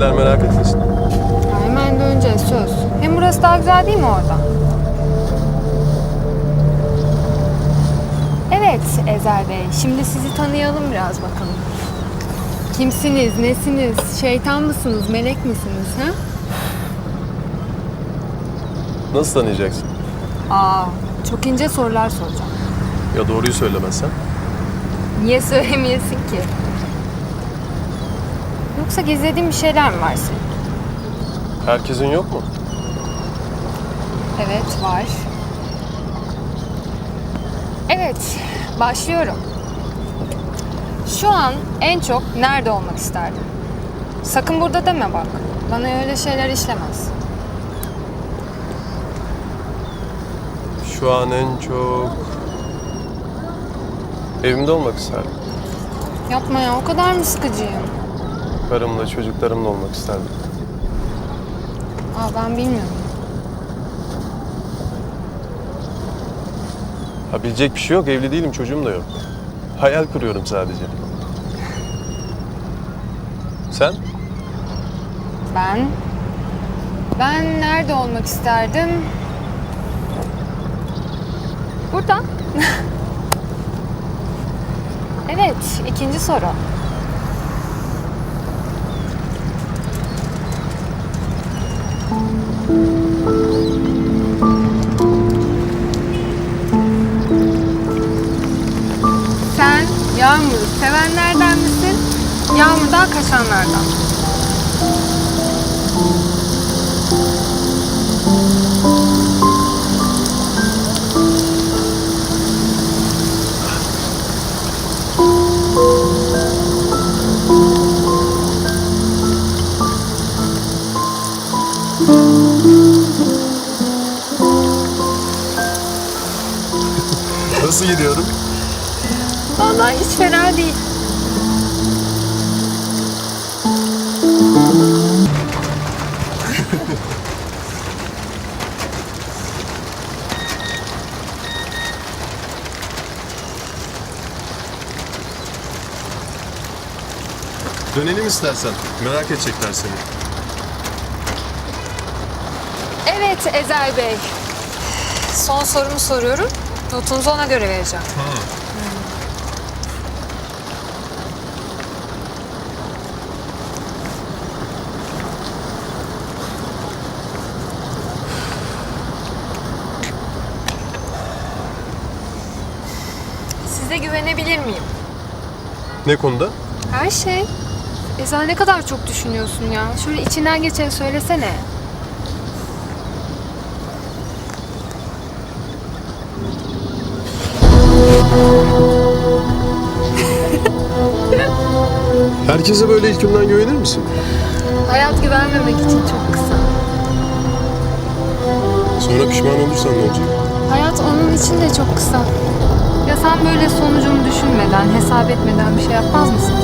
Bizimkiler merak etmesin. Ya hemen döneceğiz söz. Hem burası daha güzel değil mi orada? Evet Ezel Bey, şimdi sizi tanıyalım biraz bakalım. Kimsiniz, nesiniz, şeytan mısınız, melek misiniz ha? Nasıl tanıyacaksın? Aa, çok ince sorular soracağım. Ya doğruyu söylemezsen? Niye söylemeyesin ki? Yoksa gizlediğin bir şeyler mi var senin? Herkesin yok mu? Evet, var. Evet, başlıyorum. Şu an en çok nerede olmak isterdin? Sakın burada deme bak. Bana öyle şeyler işlemez. Şu an en çok... Evimde olmak isterdim. Yapma ya, o kadar mı sıkıcıyım? Karımla, çocuklarımla olmak isterdim. Aa, ben bilmiyorum. Ha bilecek bir şey yok. Evli değilim, çocuğum da yok. Hayal kuruyorum sadece. Sen? Ben? Ben nerede olmak isterdim? Burada. evet, ikinci soru. Sen Yağmur'u sevenlerden misin? Yağmur'dan kaçanlardan. Nasıl gidiyorum? Vallahi hiç fena değil. Dönelim istersen. Merak edecekler seni. Evet Ezel Bey. Son sorumu soruyorum. Notunuzu ona göre vereceğim. Size güvenebilir miyim? Ne konuda? Her şey. Ezel ne kadar çok düşünüyorsun ya. Şöyle içinden geçeni söylesene. Herkese böyle ilk günden güvenir misin? Hayat güvenmemek için çok kısa. Sonra pişman olursan ne olacak? Hayat onun için de çok kısa. Böyle sonucunu düşünmeden, hesap etmeden bir şey yapmaz mısın?